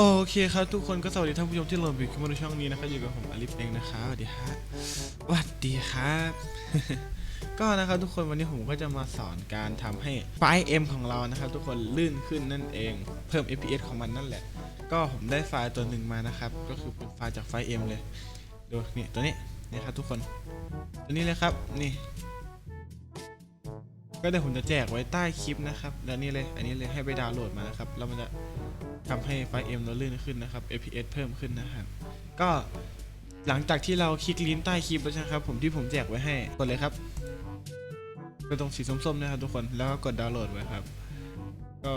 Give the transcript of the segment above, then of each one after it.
โอเคครับทุกคนก็สวัสดีท่านผู้ชมที่โหลดบิดขึ้นมาในช่องนี้นะครับอยู่กับผมอลิฟเองนะครับสวัสดีฮะสวัสดีครับ ก็นะครับทุกคนวันนี้ผมก็จะมาสอนการทำให้ไฟล์ M ของเรานะครับทุกคนลื่นขึ้นนั่นเอง เพิ่ม FPS ของมันนั่นแหละ ก็ผมได้ไฟล์ตัวหนึ่งมานะครับ ก็คือเป็นไฟล์จากไฟล์ M เลยดูนี่ตัวนี้นี่ครับทุกคนตัวนี้เลยครับนี่ ก็เดี๋ยวผมจะแจกไว้ใต้คลิปนะครับแล้วนี่เลย อันนี้เลยให้ไปดาวน์โหลดมานะครับ แล้วมันจะทำให้ไฟล์ M เราลื่นขึ้นนะครับ FPS เพิ่มขึ้นนะครับ ก็หลังจากที่เราคลิกลิงก์ใต้คลิปแล้วใช่ไหมครับ ผมที่ผมแจกไว้ให้ กดเลยครับก็ตรงสีส้มๆนะครับทุกคน แล้วก็กดดาวน์โหลดไว้ครับ ก็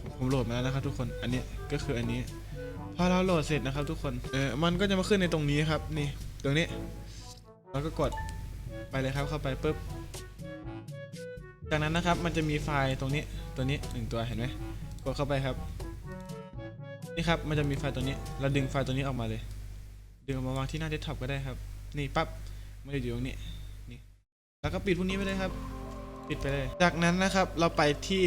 ผมผมโหลดมาแล้วนะครับทุกคน อันนี้ก็คืออันนี้ พอเราโหลดเสร็จนะครับ ทุกคน เออ มันก็จะมาขึ้นในตรงนี้ครับ นี่ ตรงนี้ แล้วก็กดไปเลยครับเข้าไปปุ๊บ จากนั้นนะครับมันจะมีไฟล์ตรงนี้ตัวนี้หนึ่งตัวเห็นไหมกดเข้าไปครับนี่ครับมันจะมีไฟล์ตัวนี้ เราดึงไฟล์ตัวนี้ออกมาเลย ดึงออกมาวางที่หน้าเดสก์ท็อปก็ได้ครับนี่ปั๊บมันจะอยู่ตรงนี้นี่แล้วก็ปิดพวกนี้ไปเลยครับ ปิดไปเลย จากนั้นนะครับเราไปที่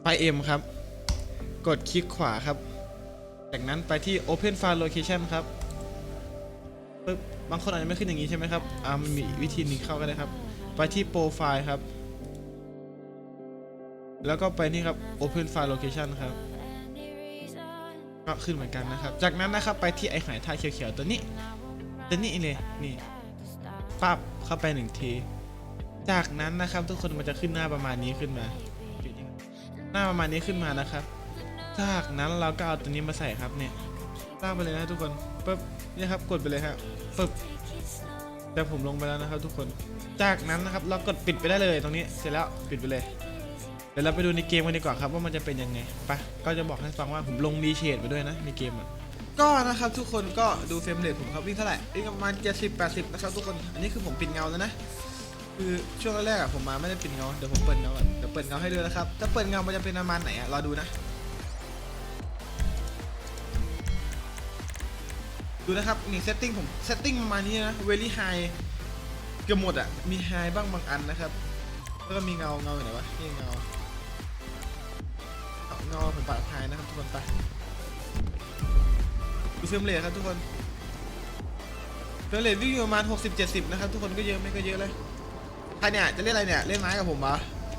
ไฟล์ M ครับ กดคลิกขวาครับ จากนั้นไปที่ Open File Location ครับปึ๊บบางคนอาจจะไม่ขึ้นอย่างนี้ใช่ไหมครับอ่ามันมีวิธีนี้เข้าก็ได้ครับ ไปที่ Profile ครับ แล้วก็ไปนี่ครับ Open File Location ครับ ก็ขึ้นเหมือนกันนะครับ จากนั้นนะครับไปที่ไอหายท่าเขียวๆตัวนี้ ตัวนี้เลย นี่ปั๊บเข้าไปหนึ่งที จากนั้นนะครับทุกคนมันจะขึ้นหน้าประมาณนี้ขึ้นมา หน้าประมาณนี้ขึ้นมานะครับ จากนั้นเราก็เอาตัวนี้มาใส่ครับเนี่ยลากไปเลยนะทุกคนปึ๊บนี่ครับกดไปเลยครับปึ๊บ แต่ผมลงไปแล้วนะครับทุกคน จากนั้นนะครับเรากดปิดไปได้เลยตรงนี้เสร็จแล้วปิดไปเลย เดี๋ยวเราไปดูในเกมกันดีกว่าครับว่ามันจะเป็นยังไงไปะก็จะบอกให้ฟังว่าผมลงรีเชดไปด้วยนะในเกมอะก็นะครับทุกคนก็ดูเฟรมเรทผมครับวิ่งเท่าไหร่วิ่งประมาณ70 80นะครับทุกคน อันนี้คือผมปิดเงาแล้วนะ คือช่วงแรกๆอะผมมาไม่ได้ปิดเงาเดี๋ยวผมเปิดเงาก่อนเดี๋ยวเปิดเงาให้ดูนะครับถ้าเปิดเงามันจะเป็นประมาณไหนอะรอดูนะ ดูนะครับนี่เซตติ้งผมเซตติ้งประมาณนี้นะ very high เกือบหมดอะมี high บ้างบางอันนะครับแล้วก็มีเงาเงาอยู่ไหนวะนี่เงาเอาเงาผมปาดท้ายนะครับทุกคนไปดูเฟรมเรทครับทุกคนเฟรมเรทวิ่งอยู่ประมาณ60-70 นะครับ ทุกคนก็เยอะไม่ก็เยอะเลยใครเนี่ยจะเล่นอะไรเนี่ยเล่นไม้กับผมปะ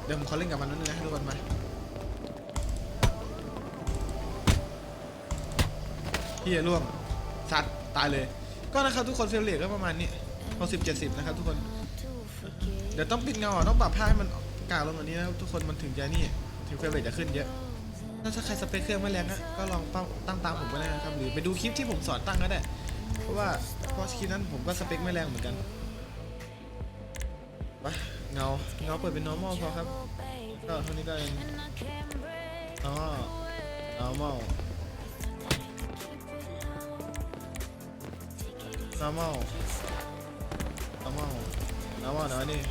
เดี๋ยวผมขอเล่นกับมันนิดนึงนะทุกคนมาพี่อย่าล่วงซัด ตายเลย ก็นะครับทุกคนเฟรมเรทก็ประมาณนี้60-70นะครับทุกคน เดี๋ยวต้องปิดเงาอะต้องปรับภาพให้มันกลางลงกว่านี้นะทุกคนมันถึงจะนี่ถึงเฟรมเรทจะขึ้นเยอะ ถ้าใครสเปคเครื่องไม่แรงนะก็ลองตั้งตามผมก็ได้นะครับหรือไปดูคลิปที่ผมสอนตั้งก็ได้ เพราะว่าเพราะคลิปนั้นผมก็สเปคไม่แรงเหมือนกันไปเงาเงาเปิดเป็น normal พอครับก็เท่านี้ก็เองอ๋อ normal normal normal normal นะนี่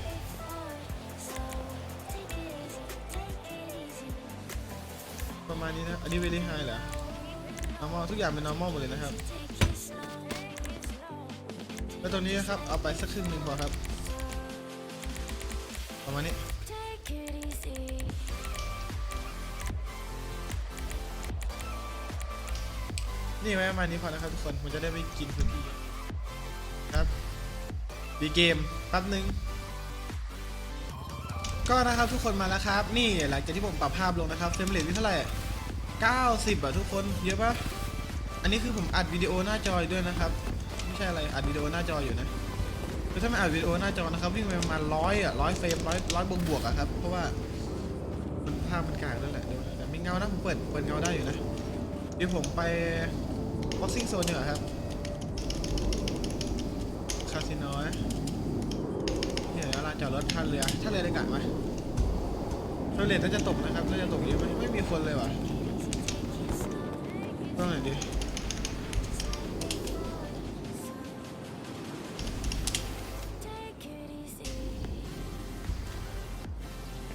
ประมาณนี้นะ อันนี้ very high เหรอ normal ทุกอย่างเป็น normal หมดเลยนะครับ แล้วตรงนี้นะครับ เอาไปสักครึ่งหนึ่งพอครับ ประมาณนี้นี่ไว้ประมาณนี้พอนะครับทุกคน มันจะได้ไม่กินพื้นที่ ครับดีเกมแป๊บนึง ก็นะครับทุกคนมาแล้วครับ นี่หลังจากที่ผมปรับภาพลงนะครับเฟรมเรทที่เท่าไหร่ 90อะทุกคนเยอะปะอันนี้คือผมอัดวิดีโอหน้าจออยู่ด้วยนะครับ ไม่ใช่อะไรอัดวิดีโอหน้าจออยู่นะคือถ้าไม่อัดวิดีโอหน้าจอนะครับวิ่งไปประมาณร้อยอะร้อยเฟรมร้อยร้อยบวกบวกอะครับ เพราะว่ามันภาพมันกลางนั่นแหละเดี๋ยวแต่ไมีเงานะผมเปิดเปิดเงาได้อยู่นะเดี๋ยวผมไป boxing zone เนี่ยครับาสิโนะเนี่ยลานจอดรถท่าเรือท่าเรือได้กะไหมเฟรมเรทน่าจะตกนะครับน่าจะตกเยอะไหมไม่มีคนเลยว่ะต้องไหนดี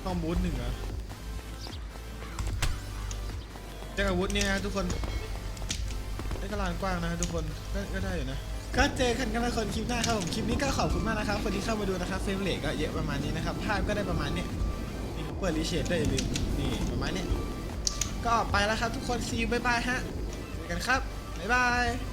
ต้องบูธหนึ่งเหรอจ้าอาวุธเนี่ยนะทุกคนได้กระลานกว้างนะทุกคนก็ได้อยู่นะ ก็เจอกันกันละคนคลิปหน้าครับผมคลิปนี้ก็ขอบคุณมากนะครับคนที่เข้ามาดูนะครับเฟรมเรทก็เยอะประมาณนี้นะครับภาพก็ได้ประมาณนี้นี่เปิดรีเชดได้อย่าลืมนี่ประมาณนี้ก็ไปแล้วครับทุกคนซีบ๊ายบายฮะเจอกันครับบ๊ายบาย